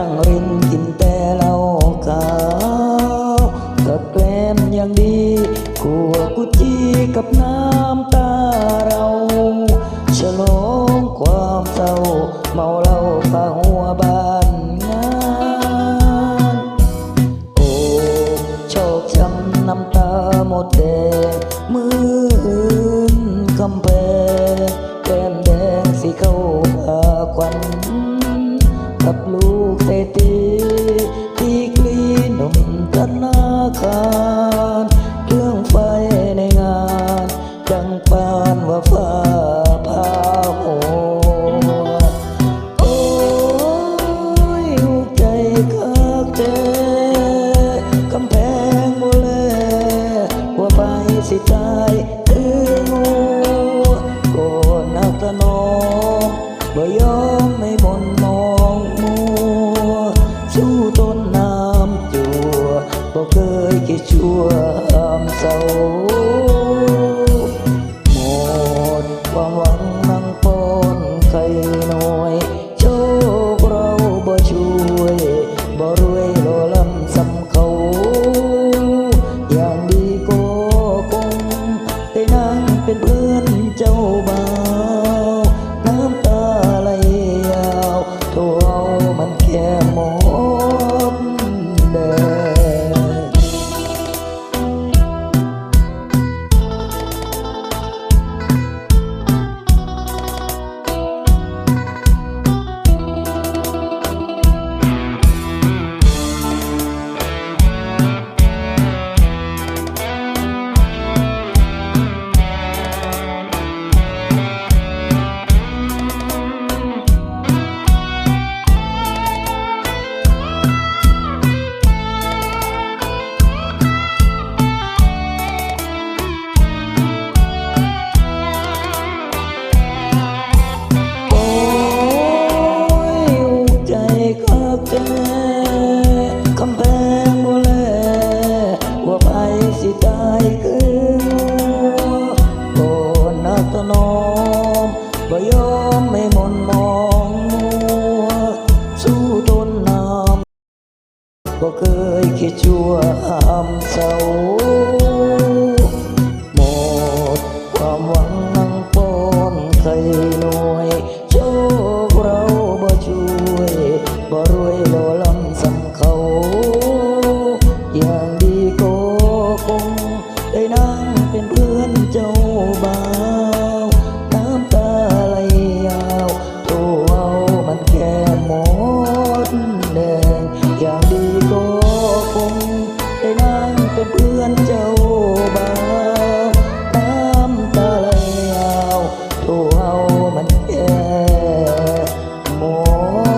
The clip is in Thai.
นั่งรินกินแต่เหล้าขาวกับแกล้มอย่างดีขวกุจีกับน้ำตาเราฉลองความเศร้าเมาเหล้าพาหัวบ้านงานโอ้โชคช้ำน้ำตาหมดแดงมืออื่นคำแพ กเศรษฐีที่กลีหนุ่มธนาคารเครื่องไฟในงานดังปานว่าฟ้าพาหัวโอ้ยหัวใจคักแท้กำแพงโมเลว่าไปสิตาย มันแค่มอง บ่เคยคิดชั่วหามเศร้า Oh.